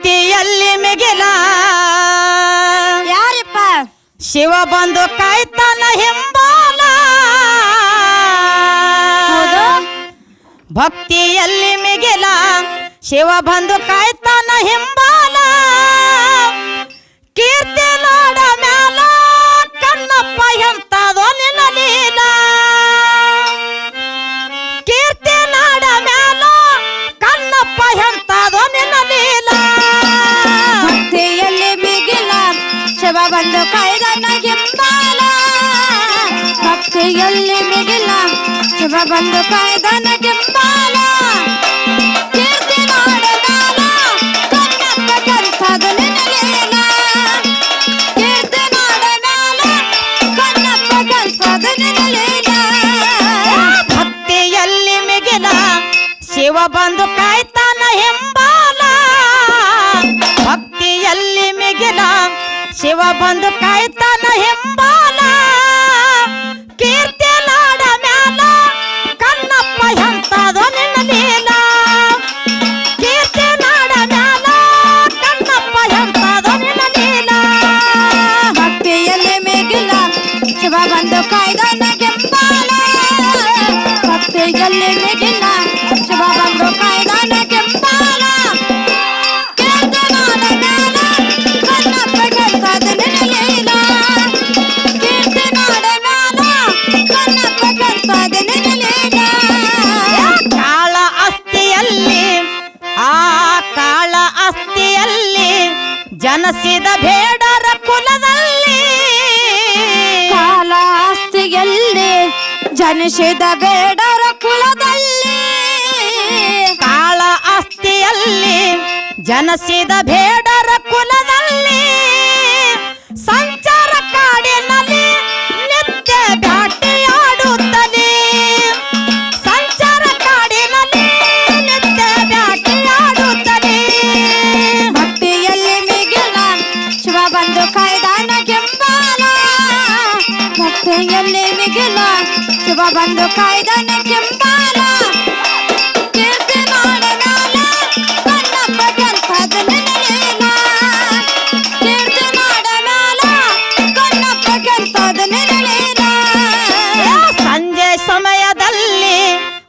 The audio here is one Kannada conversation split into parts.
ಭಕ್ತಿಯಲ್ಲಿ ಮಿಗಿಲ. ಯಾರಪ್ಪ? ಶಿವ ಬಂದು ಕಾಯ್ತಾನ ಹಿಂಬಾಲ. ಭಕ್ತಿಯಲ್ಲಿ ಮಿಗಿಲ. ಶಿವ ಬಂದು ಕಾಯ್ತಾನ ಹಿಂಬಾಲ. ಕೀರ್ತಿ ನೋಡ ಮ್ಯಾಲ ಕಣ್ಣಪ್ಪ ಎಂತದೋ ಶಿವ ಬಂದು ಕಾಯ್ದನ ಗಿಂಬಾಲ ಭಕ್ತಿಯಲ್ಲಿ ಮಿಗಿಲ ಶಿವ ಬಂದು ಕೈದನ ಗಿಂಬಾಲ ಕಾಯ್ತಾನ ಹಿಂಬಾಲ ಕೀರ್ತಿ ನಾಡ ಮ್ಯಾಲ? ಕಣ್ಣಪ್ಪ ಎಂತದೋ ನಿನ್ನ ಲೀಲ. ಕೀರ್ತಿ ಜನಿಸಿದ ಬೇಡರ ಕುಲದಲ್ಲಿ ಕಾಳ ಆಸ್ತಿಯಲ್ಲಿ ಜನಸಿದ ಬೇಡರ ಕುಲದಲ್ಲಿ. ಬಂದು ಕಾಯ್ದಾನ ಕೆಂಬಾಲ ಕೀರ್ತಿ ಕೀರ್ತಿ ಸಂಜೆ ಸಮಯದಲ್ಲಿ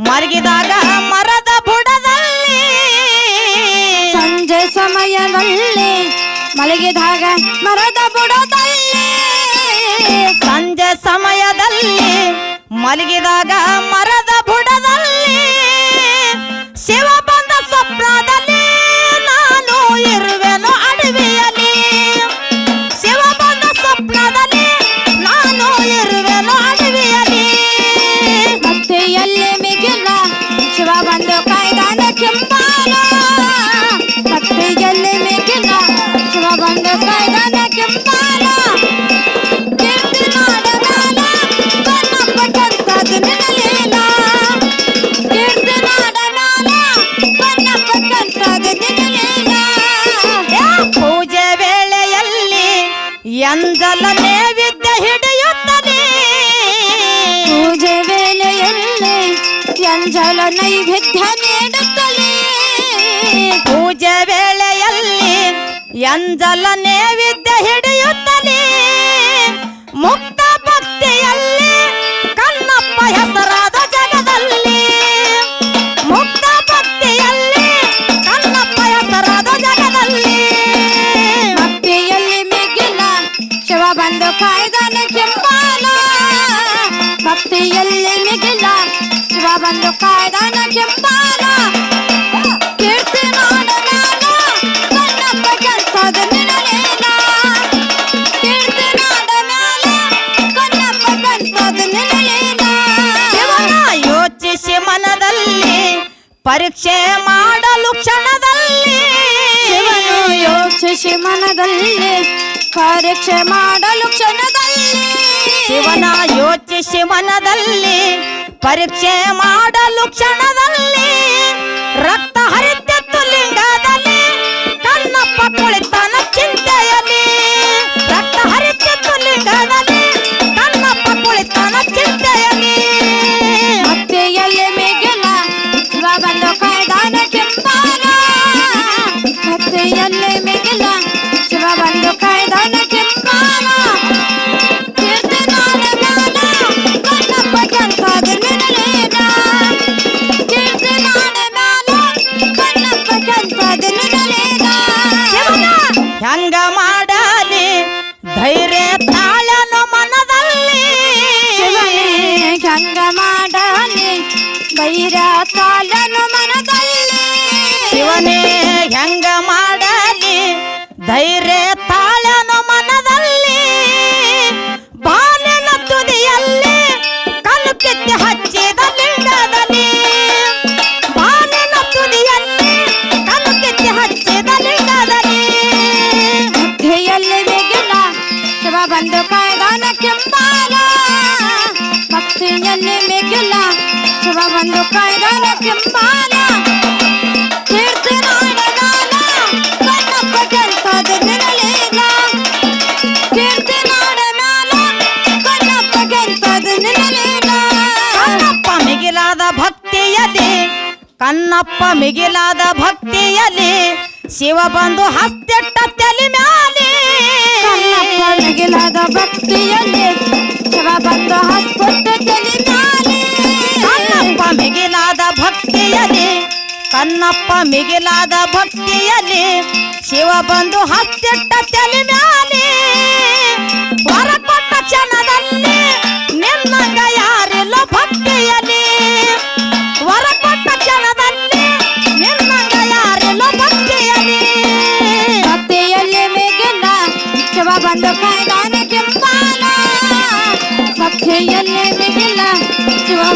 ಮಲಗಿದಾಗ ಮರದ ಬುಡದಲ್ಲಿ. ಸಂಜೆ ಸಮಯದಲ್ಲಿ ಮಲಗಿದಾಗ ಮರದ ಬುಡದಲ್ಲಿ. ಸಂಜೆ ಸಮಯದಲ್ಲಿ ಮಲಗಿದಾಗ ಮರದ ಎಂಜಲ ವಿದ್ಯೆ ಹಿಡಿಯುತ್ತಲೇ. ಮುಕ್ತ ಭಕ್ತಿಯಲ್ಲಿ ಕನ್ನಪ್ಪ ಹೆಸರಾದ ಜಗದಲ್ಲಿ. ಮುಕ್ತ ಭಕ್ತಿಯಲ್ಲಿ ಕನ್ನಪ್ಪ ಹೆಸರಾದ ಜಗದಲ್ಲಿ. ಭಕ್ತಿಯಲ್ಲಿ ಮಿಗಿಲ ಶಿವ ಬಂದು ಕಾಯ್ದನ ಕೆಂಪಾಲ ಭಕ್ತಿಯಲ್ಲಿ ಮಿಗಿಲ ಶಿವ ಬಂದು ಕಾಯ್ದನ ಪರೀಕ್ಷೆ ಮಾಡಲು ಕ್ಷಣದಲ್ಲಿ, ಶಿವನ ಯೋಚಿಸಿ ಮನದಲ್ಲಿ ಪರೀಕ್ಷೆ ಮಾಡಲು ಕ್ಷಣದಲ್ಲಿ, ರಕ್ತ ಹರಿತಿತ್ತು ಲಿಂಗದಲ್ಲಿ ಕಣ್ಣಪ್ಪ ಕುಳಿತಾನ ಚಿಂತೆಯಲ್ಲಿ. ರಕ್ತ ಹರಿತಿತ್ತು ಲಿಂಗದಲ್ಲಿ ಕಣ್ಣಪ್ಪ ಕುಳಿತಾನ ಚಿಂತೆಯಲ್ಲಿ. ಭಕ್ತಿಯಲ್ಲಿ ಮಿಗಿಲ ಬಂದು ಕೆಂಪದ ನಿರಲೇನ ಕೀರ್ತಿ ಮೆಗಿಲ್ಲ ಬಂದು ಕನ್ನಪ್ಪ ಮಿಗಿಲಾದ ಭಕ್ತಿಯಲ್ಲಿ ಭಕ್ತಿಯಲ್ಲಿ ಶಿವ ಬಂದು ಹಸ್ತೆಟ್ಟ ತಲೆ ಮ್ಯಾಲೆ ಮಿಗಿಲಾದ ಭಕ್ತಿಯಲ್ಲಿ ಶಿವ ಬಂದು ಹಸ್ಕೊಟ್ಟ ತಲೆ ಕನ್ನಪ್ಪ ಮಿಗಿಲಾದ ಭಕ್ತಿಯಲ್ಲಿ, ಕಣ್ಣಪ್ಪ ಮಿಗಿಲಾದ ಭಕ್ತಿಯಲ್ಲಿ, ಶಿವ ಬಂದು ಹಸ್ತಿಟ್ಟ ತಲೆ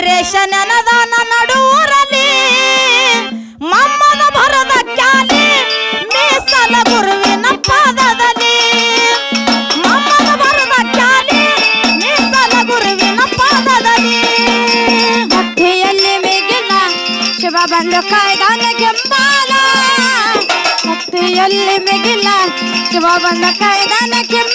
ಮೆಲಗಿರೇಶ ನೆನದಾನ ನಡೂರಲ್ಲಿ ಮಮ್ಮದ ಭರದ ಕ್ಯಾಲಿ ಮೀಸಲ ಗುರುವಿನ ಪಾದದಲ್ಲಿ. ಮಮ್ಮದ ಭರದ ಕ್ಯಾಲಿ ಮೀಸಲ ಗುರುವಿನ ಪಾದದಲ್ಲಿ. ಭಕ್ತಿಯಲ್ಲಿ ಮಿಗಿಲ ಶಿವ ಬಂದು ಕಾಯ್ದಾನ ಕೆಂಪಾಲ ಭಕ್ತಿಯಲ್ಲಿ ಮಿಗಿಲ ಶಿವ ಬಂದು ಕಾಯ್ದಾನ ಕೆಂಪಾಲ